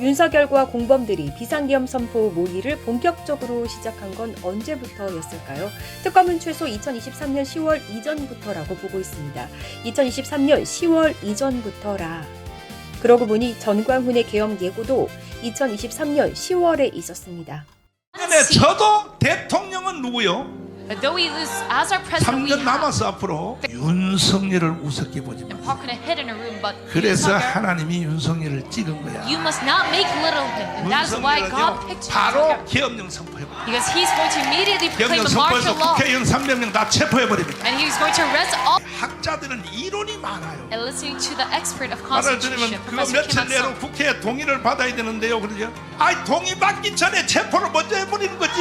윤석열과 공범들이 비상계엄 선포 모의를 본격적으로 시작한 건 언제부터였을까요? 특검은 최소 2023년 10월 이전부터라고 보고 있습니다. 2023년 10월 이전부터라. 그러고 보니 전광훈의 계엄 예고도 2023년 10월에 있었습니다. 근데 저도 대통령은 누구요? Though he is as our president, we 3년 have 남았어 앞으로 윤석열을 우습게 보지 마. and Park in a head in a room, but 그래서 하나님이 윤석열을 찍은 거야. you must not make little of him, and that is why God 윤석열은요 picked 바로. 계엄령 선포해버려. because he's going to immediately proclaim 계엄령 a 선포해서 law, 국회의원 300명 다 체포해버립니다. and he's going to arrest all. 학자들은 이론이 많아요. And listening to the expert of 말을 constitution, 들으면 그거 Professor 며칠 내로 국회에 동의를 받아야 되는데요. 그러죠? 아이 동의 받기 전에 체포를 먼저 해버리는 거지.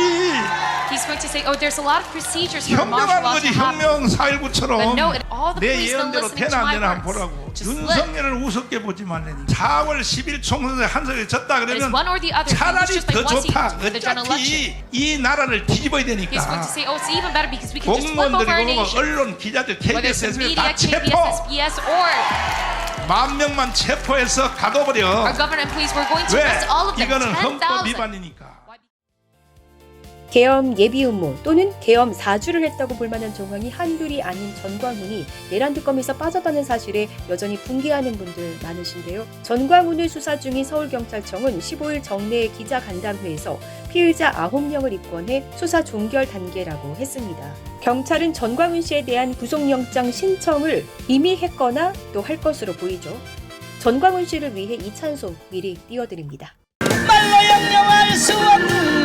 Say, "Oh, there's a lot of procedures for martial 혁명하는 law 거지 to happen." 혁명 4.19처럼 But no, it- all the 내 police don't 예언대로 listen to 되나 안 되나 한번 words. 보라고 Just. 윤석열을 우습게 보지 말래니 4월 10일 총선에 한석에 졌다 It's 그러면 one or the other. He 차라리 just 더 좋다 the general. 어차피 이 나라를 뒤집어야 He's going to 되니까 say, "Oh, it's even better because we can just flip over our 공무원들이고 nation." 언론 기자들 Whether it's KBS, the SBS 다 KBS, 체포 SBS, or 만 명만 체포해서 가둬버려 our government police, we're going to 왜? arrest all of them. 이거는 헌법 10,000. 위반이니까 계엄 예비 음모 또는 계엄 사주를 했다고 볼 만한 정황이 한둘이 아닌 전광훈이 내란 특검에서 빠졌다는 사실에 여전히 분개하는 분들 많으신데요. 전광훈을 수사 중인 서울경찰청은 15일 정례 기자 간담회에서 피의자 9명을 입건해 수사 종결 단계라고 했습니다. 경찰은 전광훈 씨에 대한 구속영장 신청을 이미 했거나 또 할 것으로 보이죠. 전광훈 씨를 위해 이찬소 미리 띄워드립니다. 말로 형용할 수 없는